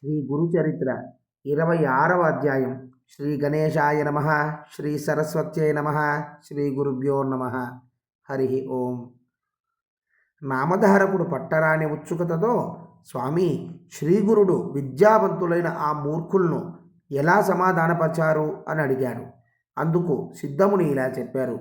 శ్రీ గురుచరిత్ర ఇరవై ఆరవ అధ్యాయం. శ్రీ గణేశాయ నమ శ్రీ సరస్వత్యై నమ శ్రీ గురుభ్యో నమ. హరి ఓం. నామధారకుడు పట్టరాని ఉత్సుకతతో స్వామి శ్రీగురుడు విద్యావంతులైన ఆ మూర్ఖులను ఎలా సమాధానపరిచారు అని అడిగాడు. అందుకు సిద్ధముని ఇలా చెప్పారు.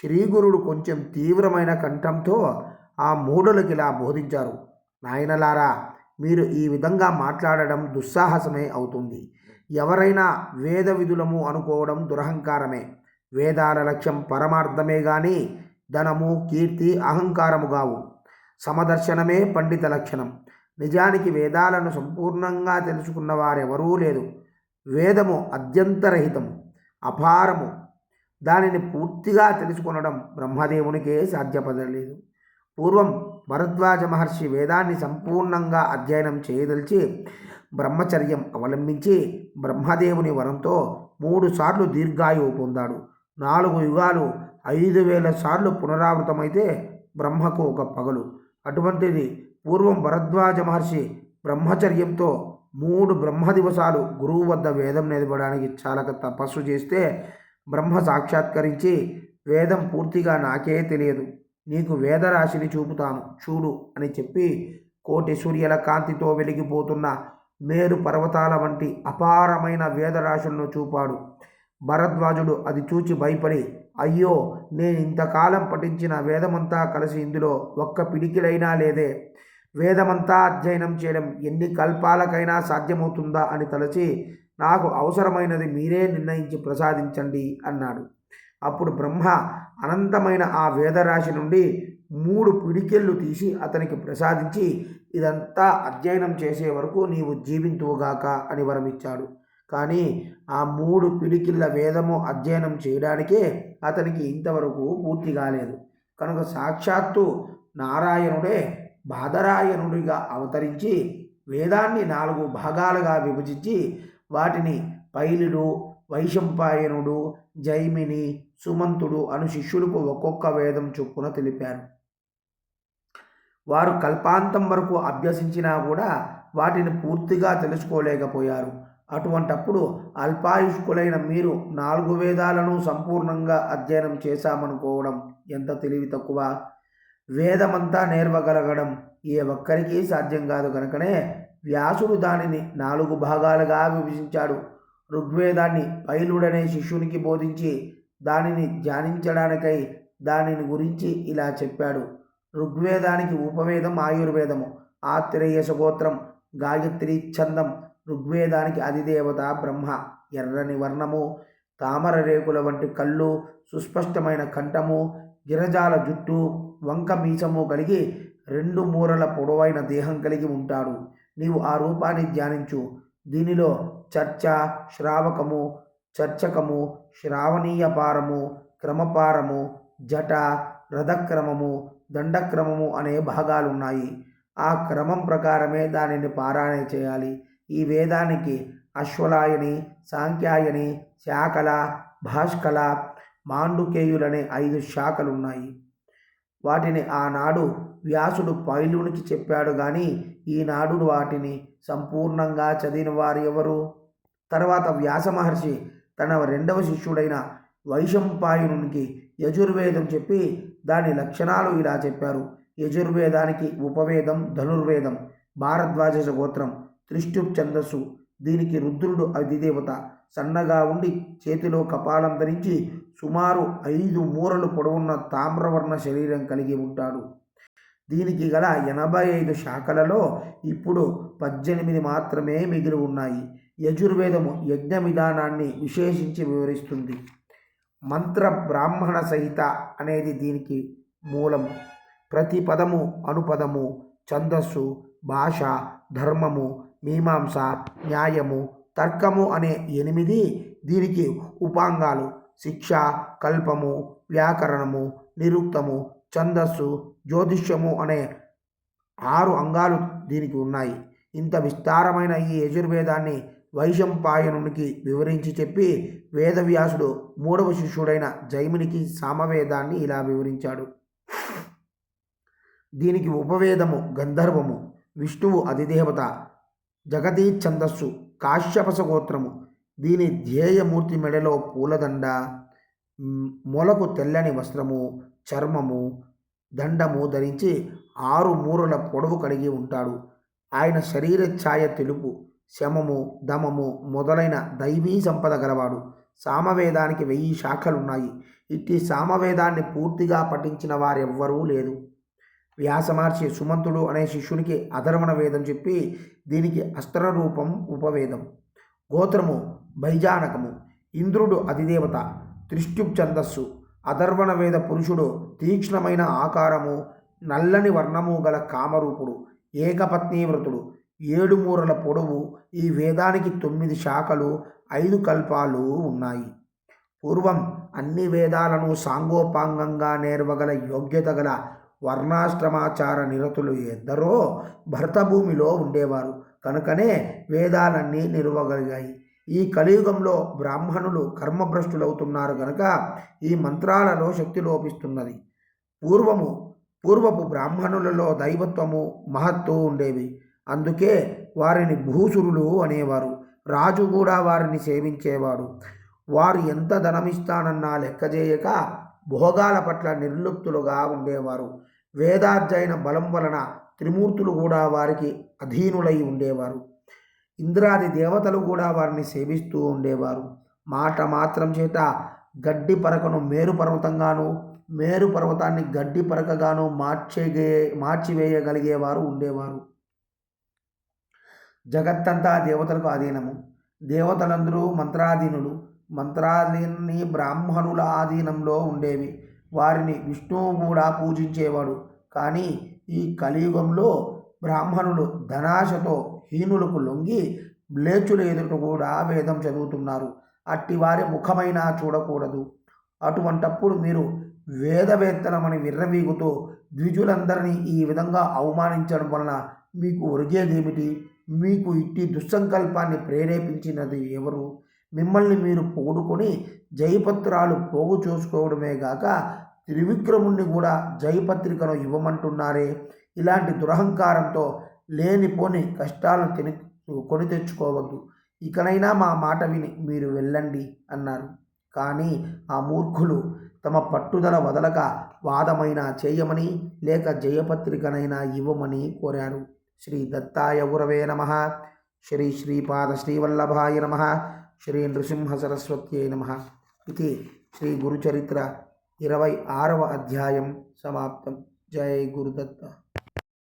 శ్రీగురుడు కొంచెం తీవ్రమైన కంఠంతో ఆ మూఢులకి ఇలా బోధించారు. నాయనలారా మీరు ఈ విధంగా మాట్లాడడం దుస్సాహసమే అవుతుంది. ఎవరైనా వేద విధులము అనుకోవడం దురహంకారమే. వేదాల లక్ష్యం పరమార్థమే గాని ధనము కీర్తి అహంకారము కావు సమదర్శనమే పండిత లక్షణం. నిజానికి వేదాలను సంపూర్ణంగా తెలుసుకున్న వారెవరూ లేదు. వేదము అత్యంతరహితము అపారము. దానిని పూర్తిగా తెలుసుకొనడం బ్రహ్మదేవునికే సాధ్యపడలేదు. పూర్వం భరద్వాజ మహర్షి వేదాన్ని సంపూర్ణంగా అధ్యయనం చేయదలిచి బ్రహ్మచర్యం అవలంబించి బ్రహ్మదేవుని వరంతో మూడు సార్లు దీర్ఘాయువు పొందాడు. నాలుగు యుగాలు ఐదు వేల సార్లు పునరావృతమైతే బ్రహ్మకు ఒక పగలు. అటువంటిది పూర్వం భరద్వాజ మహర్షి బ్రహ్మచర్యంతో మూడు బ్రహ్మ దివసాలు గురువు వద్ద వేదం నేర్పడానికి చాలక తపస్సు చేస్తే బ్రహ్మ సాక్షాత్కరించి వేదం పూర్తిగా నాకే తెలియదు. నీకు వేదరాశిని చూపుతాను. చూడు అని చెప్పి కోటి సూర్యుల కాంతితో వెలిగిపోతున్న మేరు పర్వతాల వంటి అపారమైన వేదరాశులను చూపాడు. భరద్వాజుడు అది చూచి భయపడి అయ్యో నేను ఇంతకాలం పఠించిన వేదమంతా కలిసి ఇందులో ఒక్క పిడికిలైనా లేదే. వేదమంతా అధ్యయనం చేయడం ఎన్ని కల్పాలకైనా సాధ్యమవుతుందా అని తలచి నాకు అవసరమైనది మీరే నిర్ణయించి ప్రసాదించండి అన్నాడు. అప్పుడు బ్రహ్మ అనంతమైన ఆ వేదరాశి నుండి మూడు పిడికెళ్ళు తీసి అతనికి ప్రసాదించి ఇదంతా అధ్యయనం చేసే వరకు నీవు జీవింతువుగాక అని వరమిచ్చాడు. కానీ ఆ మూడు పిడికిళ్ళ వేదము అధ్యయనం చేయడానికే అతనికి ఇంతవరకు పూర్తి కాలేదు. కనుక సాక్షాత్తు నారాయణుడే బాదరాయణుడిగా అవతరించి వేదాన్ని నాలుగు భాగాలుగా విభజించి వాటిని పైలుడు వైశంపాయనుడు జైమిని సుమంతుడు అను శిష్యులకు ఒక్కొక్క వేదం చొప్పున తెలిపారు. వారు కల్పాంతం వరకు అభ్యసించినా కూడా వాటిని పూర్తిగా తెలుసుకోలేకపోయారు. అటువంటప్పుడు అల్పాయుష్కులైన మీరు నాలుగు వేదాలను సంపూర్ణంగా అధ్యయనం చేశామనుకోవడం ఎంత తెలివి తక్కువ? వేదమంతా నేర్వగలగడం ఏ ఒక్కరికి సాధ్యం కాదు కనుకనే వ్యాసుడు దానిని నాలుగు భాగాలుగా విభజించాడు. ఋగ్వేదాన్ని పైలుడనే శిష్యునికి బోధించి దానిని ధ్యానించడానికై దానిని గురించి ఇలా చెప్పాడు. ఋగ్వేదానికి ఉపవేదం ఆయుర్వేదము. ఆత్రేయస గోత్రం గాయత్రి ఛందం ఋగ్వేదానికి అధిదేవత బ్రహ్మ ఎర్రని వర్ణము తామర రేకుల వంటి కళ్ళు సుస్పష్టమైన కంఠము గిరజాల జుట్టు వంక మీసము కలిగి రెండు మూరల పొడవైన దేహం కలిగి ఉంటాడు. నీవు ఆ రూపాన్ని ధ్యానించు. దీనిలో చర్చ శ్రావకము చర్చకము శ్రావణీయపారము క్రమపారము జట రథక్రమము దండక్రమము అనే భాగాలు ఉన్నాయి ఆ క్రమం ప్రకారమే దానిని పారాయణ చేయాలి. ఈ వేదానికి అశ్వలాయని సాంఖ్యాయని శాకల భాష్కల మాండుకేయులనే ఐదు శాఖలు ఉన్నాయి వాటిని ఆనాడు వ్యాసుడు పైలునికి చెప్పాడు కానీ ఈనాడు వాటిని సంపూర్ణంగా చదివిన వారు ఎవరు? తర్వాత వ్యాస మహర్షి తన రెండవ శిష్యుడైన వైశంపాయనునికి యజుర్వేదం చెప్పి దాని లక్షణాలు ఇలా చెప్పారు. యజుర్వేదానికి ఉపవేదం ధనుర్వేదం భారద్వాజ గోత్రం త్రిష్టుప్ ఛందస్సు దీనికి రుద్రుడు అధిదేవత సన్నగా ఉండి చేతిలో కపాలం ధరించి సుమారు ఐదు మూరలు పొడవున్న తామ్రవర్ణ శరీరం కలిగి ఉంటాడు. దీనికి గల ఎనభై ఐదు శాఖలలో ఇప్పుడు పద్దెనిమిది మాత్రమే మిగిలి ఉన్నాయి. యజుర్వేదము యజ్ఞ విధానాన్ని విశేషించి వివరిస్తుంది. మంత్ర బ్రాహ్మణ సహిత అనేది దీనికి మూలము ప్రతి పదము అనుపదము ఛందస్సు భాష ధర్మము మీమాంస న్యాయము తర్కము అనే ఎనిమిది దీనికి ఉపాంగాలు. శిక్ష కల్పము వ్యాకరణము నిరుక్తము ఛందస్సు జ్యోతిష్యము అనే ఆరు అంగాలు దీనికి ఉన్నాయి. ఇంత విస్తారమైన ఈ యజుర్వేదాన్ని వైశంపాయనునికి వివరించి చెప్పి వేదవ్యాసుడు మూడవ శిష్యుడైన జైమునికి సామవేదాన్ని ఇలా వివరించాడు. దీనికి ఉపవేదము గంధర్వము విష్ణువు అధిదేవత జగదీ ఛందస్సు కాశ్యపస గోత్రము దీని ధ్యేయమూర్తి మెడలో పూలదండ మొలకు తెల్లని వస్త్రము చర్మము దండము ధరించి ఆరు మూరల పొడవు కలిగి ఉంటాడు. ఆయన శరీర ఛాయ తెలుపు శమము దమము మొదలైన దైవీ సంపద గలవాడు. సామవేదానికి వెయ్యి శాఖలున్నాయి. ఇట్టి సామవేదాన్ని పూర్తిగా పఠించిన వారెవ్వరూ లేదు. వ్యాసమహర్షి సుమంతుడు అనే శిష్యునికి అధర్వణ వేదం చెప్పి దీనికి అస్త్ర రూపం ఉపవేదం. గోత్రము బైజానకము. ఇంద్రుడు అధిదేవత. త్రిష్ట్యుప్ ఛందస్సు అధర్వణ వేద పురుషుడు తీక్ష్ణమైన ఆకారము నల్లని వర్ణము గల కామరూపుడు ఏకపత్నీ వ్రతుడు ఏడు మూరల పొడవు ఈ వేదానికి తొమ్మిది శాఖలు ఐదు కల్పాలు ఉన్నాయి. పూర్వం అన్ని వేదాలను సాంగోపాంగంగా నేర్వగల యోగ్యత గల వర్ణాశ్రమాచార నిరతులు ఎందరో భరతభూమిలో ఉండేవారు. కనుకనే వేదాలన్నీ నిలువగలిగాయి. ఈ కలియుగంలో బ్రాహ్మణులు కర్మభ్రష్టులవుతున్నారు గనక ఈ మంత్రాలలో శక్తి లోపిస్తున్నది. పూర్వము పూర్వపు బ్రాహ్మణులలో దైవత్వము మహత్తు ఉండేవి. అందుకే వారిని భూసురులు అనేవారు. రాజు కూడా వారిని సేవించేవాడు. వారు ఎంత ధనమిస్తానన్నా లెక్కజేయక భోగాల పట్ల నిర్లుప్తులుగా ఉండేవారు. వేదాధ్యయన బలం వలన త్రిమూర్తులు కూడా వారికి అధీనులై ఉండేవారు. ఇంద్రాది దేవతలు కూడా వారిని సేవిస్తూ ఉండేవారు. మాట మాత్రం చేత గడ్డి పరకను మేరు పర్వతంగాను మేరు పర్వతాన్ని గడ్డి పరకగాను మార్చేగే మార్చివేయగలిగేవారు ఉండేవారు. జగత్తంతా దేవతలకు అధీనము దేవతలందరూ మంత్రాధీనులు. మంత్రాలన్నీ బ్రాహ్మణుల ఆధీనంలో ఉండేవి. వారిని విష్ణువు కూడా పూజించేవాడు. కానీ ఈ కలియుగంలో బ్రాహ్మణులు ధనాశతో హీనులకు లొంగి మ్లేచ్చుల ఎదుట కూడా వేదం చదువుతున్నారు. అట్టి వారి ముఖమైనా చూడకూడదు. అటువంటప్పుడు మీరు వేదవేత్తలమని విర్రవీగుతూ ద్విజులందరినీ ఈ విధంగా అవమానించడం వలన మీకు ఒరిగేదేమిటి? మీకు ఇట్టి దుస్సంకల్పాన్ని ప్రేరేపించినది ఎవరు? మిమ్మల్ని మీరు పొగుడుకొని జయపత్రాలు పోగు చూసుకోవడమే గాక త్రివిక్రముణ్ణి కూడా జయపత్రికను ఇవ్వమంటున్నారే? ఇలాంటి దురహంకారంతో లేనిపోని కష్టాలను తిని కొని తెచ్చుకోవద్దు. ఇకనైనా మా మాట విని మీరు వెళ్ళండి అన్నారు. కానీ ఆ మూర్ఖులు తమ పట్టుదల వదలక వాదమైన చేయమని లేక జయపత్రికనైనా ఇవ్వమని కోరారు. శ్రీ దత్తాయ గురవే నమ. శ్రీ శ్రీపాద శ్రీవల్లభాయ నమ. శ్రీ నృసింహ సరస్వత్యై నమ. ఇది శ్రీ గురుచరిత్ర ఇరవై ఆరవ అధ్యాయం సమాప్తం. జై గురుదత్త.